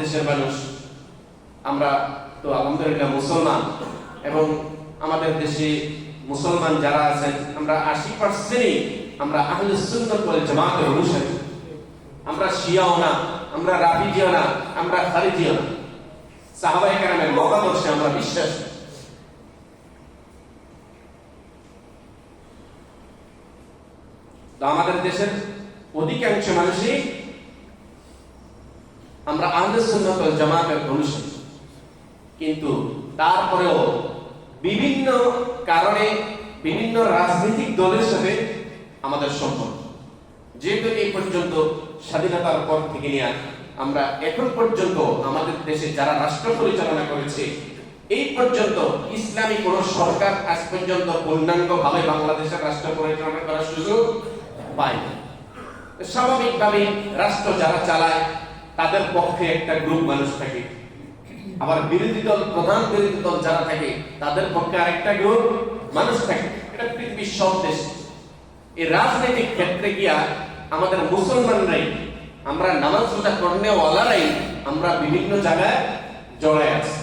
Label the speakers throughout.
Speaker 1: দেশের মানুষ। আমরা তো আলহামদুলিল্লাহ মুসলমান এবং আমাদের দেশে মুসলমান যারা আছেন, আমরা আশি পার্সেন্টই আমরা আহলে সুন্নাত ওয়াল জামাতের অনুসারী। আমরা শিয়াও না, আমরা রাফিজিও না, আমরা খারিজিও না। সাহাবায়ে কেরামের মতাদর্শে আমরা বিশ্বাস। আমাদের দেশের অধিকাংশ মানুষই আমরা আহলে সুন্নাত ওয়াল জামাতের অনুসারী কিন্তু তারপরেও বিভিন্ন কারণে বিভিন্ন রাজনৈতিক দলের সাথে আমাদের সম্পর্ক। যেহেতু এই পর্যন্ত স্বাধীনতার পর থেকে নিয়ে আমরা এখন পর্যন্ত আমাদের দেশে যারা রাষ্ট্র পরিচালনা করেছে, এই পর্যন্ত ইসলামী কোন সরকার আজ পর্যন্ত পূর্ণাঙ্গ ভাবে বাংলাদেশের রাষ্ট্র পরিচালনা করার সুযোগ পায়নি। স্বাভাবিকভাবে রাষ্ট্র যারা চালায় তাদের পক্ষে একটা গ্রুপ মানুষ থাকে। আবার বিরোধী দল, প্রধান বিরোধী দল যারা থাকে, তাদের পক্ষে আরেকটা গ্রুপ মানুষ থাকে। এটা পৃথিবীর সব দেশ। এই রাজনৈতিক ক্ষেত্রে গিয়া আমাদের মুসলমানরাই, আমরা নামাজ রোজা করনেওয়ালারাই আমরা বিভিন্ন জায়গায় জড়ায় আছি।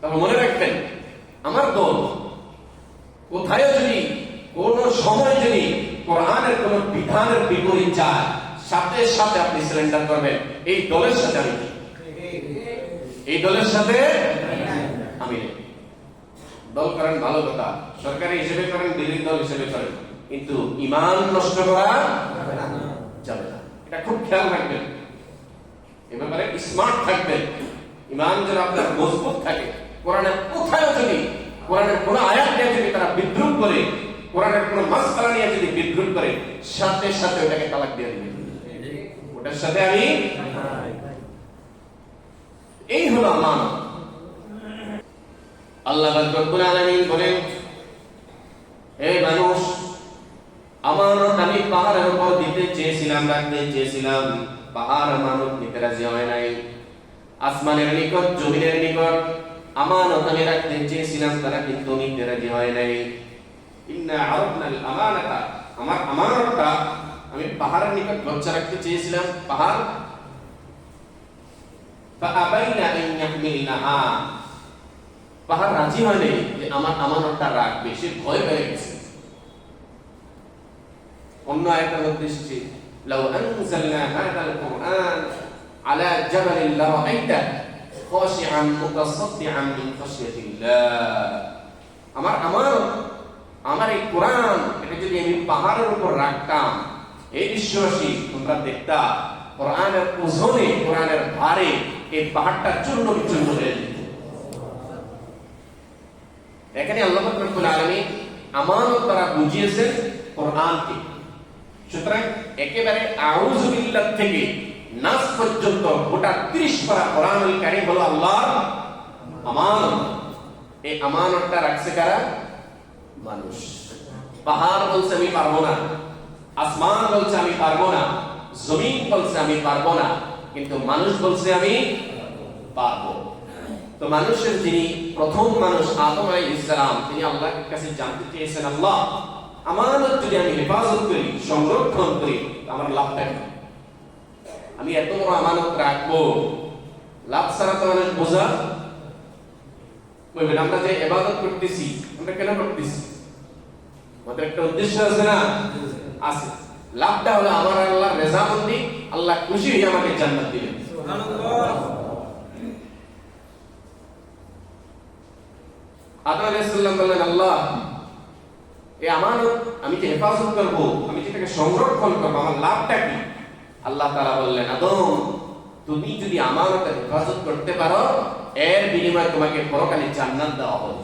Speaker 1: তবে মনে রাখবেন, আমার দল কোথায় যদি কোন সময় যদি কোরআনের কোন বিধানের বিপরীত যায় সাথে সাথে আপনি সিলিন্ডার করবেন। এই দলের সাথে আমি এই দলের সাথে আমি। দল করেন ভালো কথা। সরকারি হিসেবে করেন, বিরোধী দল হিসেবে করেন। কিন্তু ইমান নষ্ট করা যাবে না। এটা খুব খেয়াল রাখবেন। এ ব্যাপারে স্মার্ট থাকবেন। ইমান যেন আপনার মজবুত থাকে। কোরআনের কোথায় যদি, কোরআনের কোন আয়াত নিয়ে যদি তারা বিদ্রুপ করে, কোরআনের কোন মাসকালা নিয়ে যদি বিদ্রুপ করে, সাথে সাথে ওটাকে তালাক দিয়ে দিবেন। ওটার সাথে আমি এই হলো আমার আল্লাহ রব্বুল আলামিন বলেন, হে মানুষ আমানত আমি পাহাড়ের উপর দিতে চেয়েছিলাম, রাখতে চেয়েছিলাম। পাহাড় আমানত নিতে রাজি হয় নাই। আসমানের নিকট, জমিনের নিকট আমানত আমি রাখতে চেয়েছিলাম, তারা কিন্তু নিতে রাজি হয় নাই। ইন্না আরাদনাল আমানাতা আমার আমানতটা আমি পাহাড়ের নিকট লজ্জা রাখতে চেয়েছিলাম পাহাড় فأبين أن يحملنها পাহাড় রাজি হয়নি যে আমার আমানতটা রাখবে সে ভয় পেয়ে গেছে অন্য আয়াতের মধ্যে এসেছে لو أنزلنا هذا القرآن على جبل لرأيته خاشعا متصدعا من خشية الله আমার আমানত আমার এই কোরআন এটা যদি আমি পাহাড়ের উপর রাখতাম এই বিশ্ববাসী তোমরা দেখতা, কোরআনের ওজনে, কোরআনের ভারে এই পাহাড়টা চূর্ণ বিচূর্ণ হয়ে যেত এখানে আল্লাহ রব্বুল আলামিন আমানত বুঝিয়েছেন কোরআনকে। সুতরাং একেবারে থেকে নাস পর্যন্ত গোটা 30 পারা কোরআনুল আল্লাহর আমানত। এই আমানতটা রাখছে কারা? মানুষ। পাহাড় বলছে, আমি পারব না। আসমান বলছে আমি পারব না, জমিন বলছে আমি পারব না, কিন্তু মানুষ বলছে আমি পারব। তো মানুষের যিনি প্রথম মানুষ আদম আলাইহিস সালাম তিনি আল্লাহর কাছে জানতে চেয়েছেন, আল্লাহ, আমানত যদি আমি হেফাজত করি, সংরক্ষণ করি আমার লাভটা কি? আমি এত বড় আমানত রাখব। লাভ ছাড়া তো মানুষ বোঝা বলবেন আমরা যে এবাদত করতেছি, আমরা কেন করতেছি? আমাদের একটা উদ্দেশ্য আছে না? আছে। লাভটা হলো আমার আল্লাহ রেজামন্দি আল্লাহ খুশি হয়ে আমাকে জান্নাত আমানত আমি হেফাজত করব? আমি সংরক্ষণ করব? আমার লাভটা কি? আল্লাহ বললেন, আদম, তুমি যদি হেফাজত করতে পারো, এর বিনিময়ে তোমাকে জান্নাত দেওয়া হবে।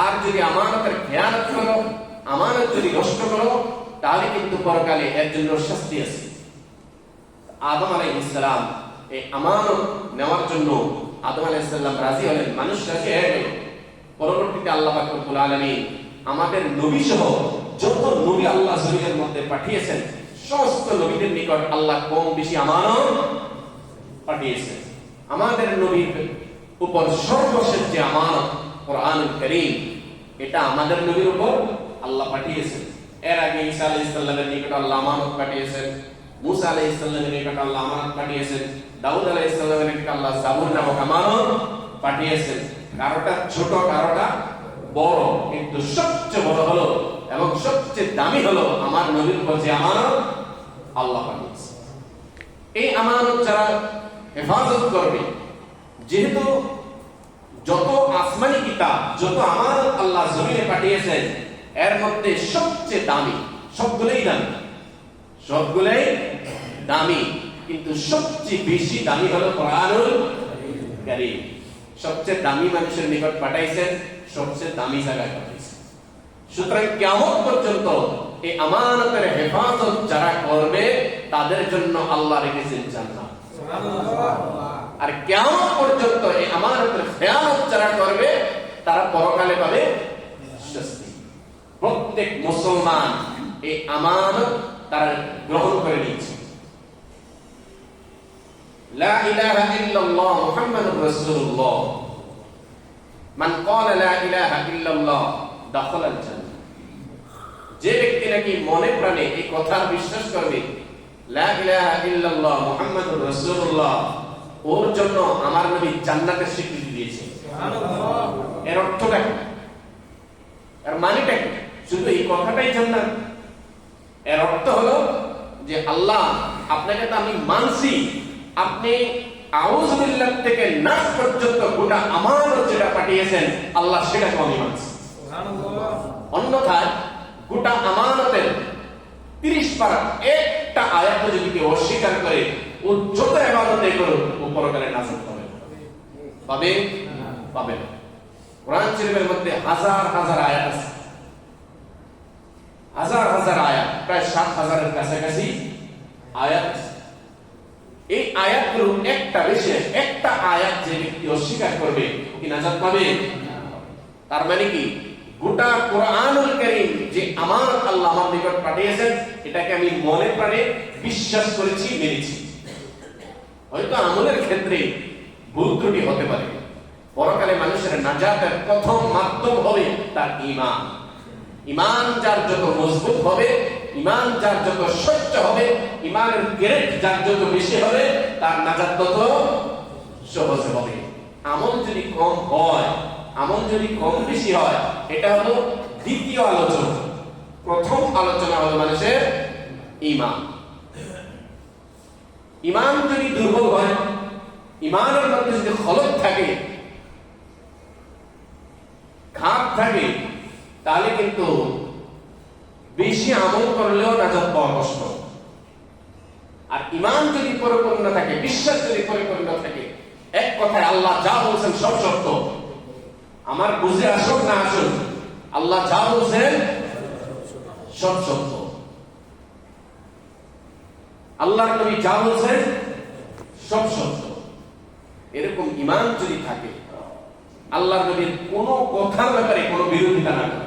Speaker 1: আর যদি আমানতের খেয়ানত করো আমানত যদি নষ্ট করো, তাহলে কিন্তু পরকালে এর জন্য শাস্তি আছে। আদম আলাইহিস সালাম এই আমানত নেওয়ার জন্য আদম আলাইহিস সালাম রাজি হলেন, মানুষ রাজি হয়ে গেল। পরবর্তীতে আল্লাহ পাক রব্বুল আলামিন আমাদের নবী সহ যত নবী আল্লাহ জমিনের মধ্যে পাঠিয়েছেন, সমস্ত নবীদের নিকট আল্লাহ কম বেশি আমানত পাঠিয়েছেন। আমাদের নবীর উপর সর্বশেষ যে আমানত কোরআনুল কারীম, এটা আমাদের নবীর উপর আল্লাহ পাঠিয়েছেন। এর আগে ঈসা আলাইহিস সালামের নিকট আল্লাহ আমানত পাঠিয়েছেন, মুসা আলাইহিস সালামের নিকট আল্লাহ আমানত পাঠিয়েছেন, দাউদ আলাইহিস সালামের নিকট আল্লাহ জাবুর নামক আমানত পাঠিয়েছেন। কারোটা ছোট, কারোটা বড়, কিন্তু সবচেয়ে বড় হলো এবং সবচেয়ে দামি হলো আমার নবীর উপর যে আমানত আল্লাহ পাঠিয়েছে। এই আমানত যারা হেফাজত করবে, যেহেতু যত আসমানি কিতাব, যত আমানত আল্লাহ জমিনে পাঠিয়েছেন এর মধ্যে সবচেয়ে দামি সবগুলোই দামি। সবগুলোই দামি কিন্তু সবচেয়ে বেশি দামি হলো কোরআনুল কারীম। সবচেয়ে দামি মানুষের নিকট পাঠাইছেন সবচেয়ে দামি জায়গায় পাঠাইছেন। সুতরাং কেমন পর্যন্ত এই আমানতের হেফাজত যারা করবে তাদের জন্য আল্লাহ রেখেছেন জান্নাত। আর কেমন পর্যন্ত এই আমানতের খেয়ালত যারা করবে তারা পরকালে পাবে প্রত্যেক মুসলমান এই আমানত তারা গ্রহণ করে নিয়েছে। লা ইলাহা ইল্লাল্লাহ মুহাম্মাদুর রাসূলুল্লাহ। মান ক্বালা লা ইলাহা ইল্লাল্লাহ দাখালাল জান্নাহ। যে ব্যক্তি নাকি মনে প্রাণে এই কথার বিশ্বাস করবে লা ইলাহা ইল্লাল্লাহ মুহাম্মাদুর রাসূলুল্লাহ ওর জন্য আমার নবী জান্নাতের স্বীকৃতি দিয়েছে। এর অর্থটা কি? এর মানেটা কি? শুধু এই কথাটাই জান্নাত এর অর্থ হলো যে আল্লাহ আপনাকে তো আমি মানছি আপনি আউজবিল্লাহ থেকে নাস পর্যন্ত গোটা আমানত যেটা পাঠিয়েছেন আল্লাহ সেটাকে আমি মানছি। অন্যথায় গোটা আমানতের তিরিশ পারা একটা আয়াত যদি কেউ অস্বীকার করে ও যত এবাদতে করুক ও পরকালে নাজর পাবে? না। পাবে। পাবে না কোরআন শরীফের মধ্যে হাজার হাজার আয়াত আছে। হাজার হাজার আয়াত, প্রায় সাত হাজারের কাছাকাছি আয়াত। এই আয়াতগুলো একটা বিশেষ, একটা আয়াত যে ব্যক্তি অস্বীকার করবে কি নাজাত পাবে? তার মানে কি? গোটা কোরআনুল কারীম যে আমার আল্লাহ আমার নিকট পাঠিয়েছেন, এটাকে আমি মনে প্রাণে বিশ্বাস করেছি, মেনেছি। হয়তো আমলের ক্ষেত্রে ভুল ত্রুটি হতে পারে। পরকালে মানুষের নাজাতের প্রথম মাধ্যম হবে তার ঈমান। ঈমান যার যত মজবুত হবে, ইমান যার যত সহ্য হবে ঈমানের গ্রেড যার যত বেশি হবে, তার নাজাত তত সহজ হবে। আমল যদি কম হয়, আমল যদি কম বেশি হয়, এটা হলো দ্বিতীয় আলোচনা। প্রথম আলোচনা হলো মানুষের ইমান। ইমান যদি দুর্বল হয় ঈমানের মধ্যে যদি খলক থাকে খাপ থাকে তাহলে কিন্তু বেশি আমল করলেও নাজাত পাওয়া কষ্ট আর ইমান যদি পরিপূর্ণ থাকে, বিশ্বাস যদি পরিপূর্ণ থাকে, এক কথায় আল্লাহ যা বলছেন সব সত্য। আমার বুঝে আসুক না আসুক, আল্লাহ যা বলছেন সব সত্য। আল্লাহর নবী যা বলছেন সব সত্য। এরকম ইমান যদি থাকে, আল্লাহর নবীর কোনো কথার ব্যাপারে কোনো বিরোধিতা না করে।